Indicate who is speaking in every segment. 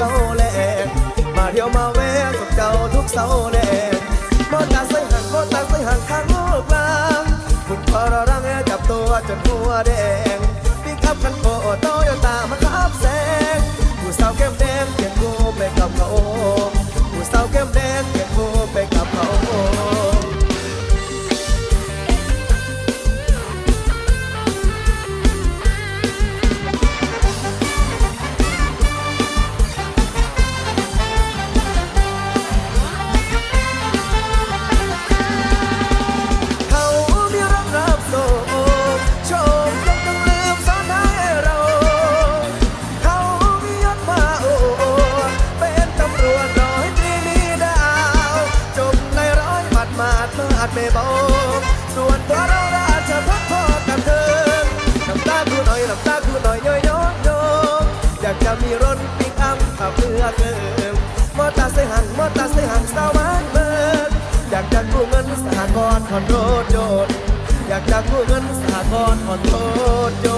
Speaker 1: เาแลมาเดียวมาแวะกับเจ้าทุกเสาแลนมอตาใส่หันมอตาใส่หันข้างโลกลางคุณพอรังแอจับตัวจนหัวแดง ดมาดไม่เบาส่วนตัวเราอาจจะพบพอกับเธอหน้ำตาคูหน่อยหน้ำตาคูหน่อยย้อยย้อยยอยากจะมีรถปิกอัพขับเพื่อเกิมมอเตอร์ไซค์หังมอเตอร์ไซค์หังสาวานเบิร์อยากจะกู้เงินสหกร
Speaker 2: ณ์คอน
Speaker 3: โดโยนอยากจะกู้เงินสหกรณ์คอนโดโย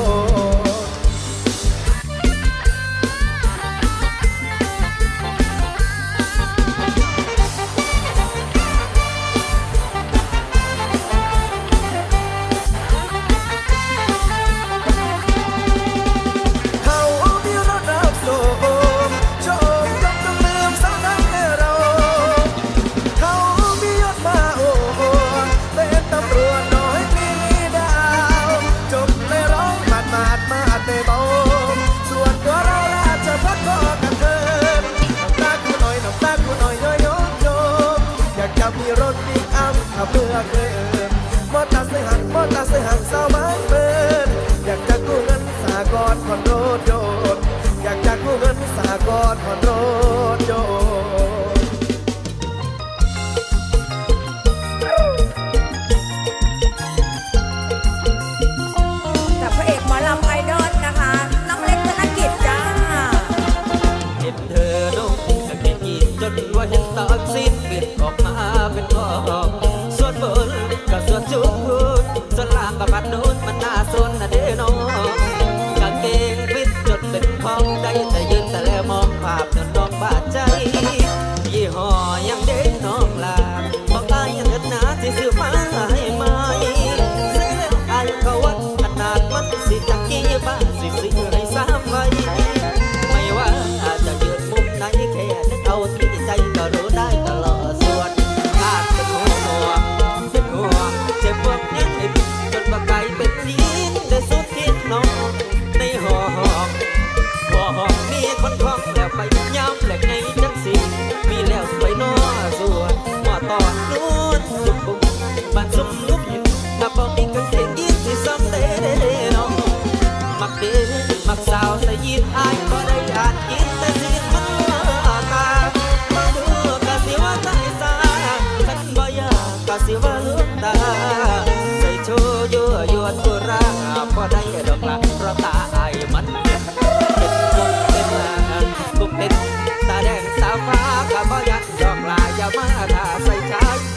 Speaker 3: ก็สิวาลืมตา ใส่ชูยั่วยวนกุราพอได้ดอกละเพราะตาไอ้มันเป็นกุ้งเป็นลากุ้งเป็นตาแดงสาวฟ้าก็บ่ยันดอกลายามาทาใส่ชา